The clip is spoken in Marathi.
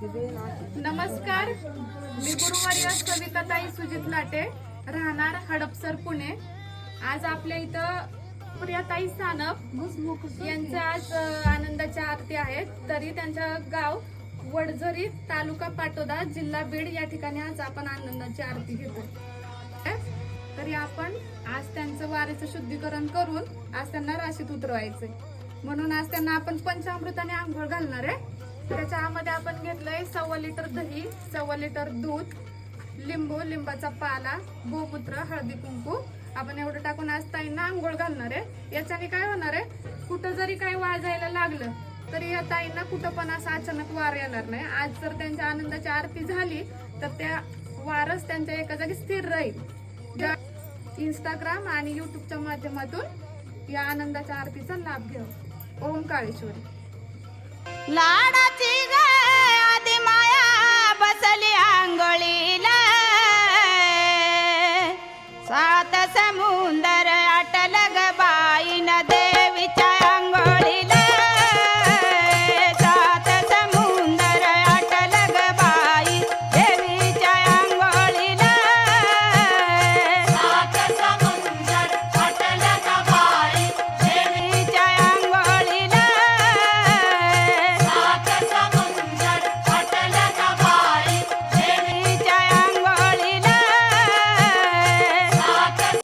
नमस्कार. मी गुरुवारी कविताताई सुजित लाटे राहणार हडपसर पुणे. आज आपल्या इथं प्रियाताई सानप यांच्या आज आनंदाच्या आरती आहेत. तरी त्यांचं गाव वडझरी तालुका पाटोदा जिल्हा बीड या ठिकाणी आज आपण आनंदाची आरती घेतो तरी आपण आज त्यांचं वारेचं शुद्धीकरण करून आज त्यांना राशीत उतरवायचंय. म्हणून आज त्यांना आपण पंचामृताने आंघोळ घालणार आहे. त्याच्यामध्ये आपण घेतलंय सव्वा लिटर दही सव्वा लिटर दूध लिंबू लिंबाचा पाला गोमूत्र हळदी कुंकू. आपण एवढं टाकून आज ताईंना आंघोळ घालणार आहे. याच्याने काय होणार आहे? कुठं जरी काय वाजायला लागलं तरी या ताईंना कुठं पण असं अचानक वार येणार नाही. आज जर त्यांच्या आनंदाची आरती झाली तर त्या वारच त्यांच्या एका जागी स्थिर राहील. इंस्टाग्राम आणि युट्यूबच्या माध्यमातून या आनंदाच्या आरतीचा लाभ घेऊ ओम काळेश्वरी लाडा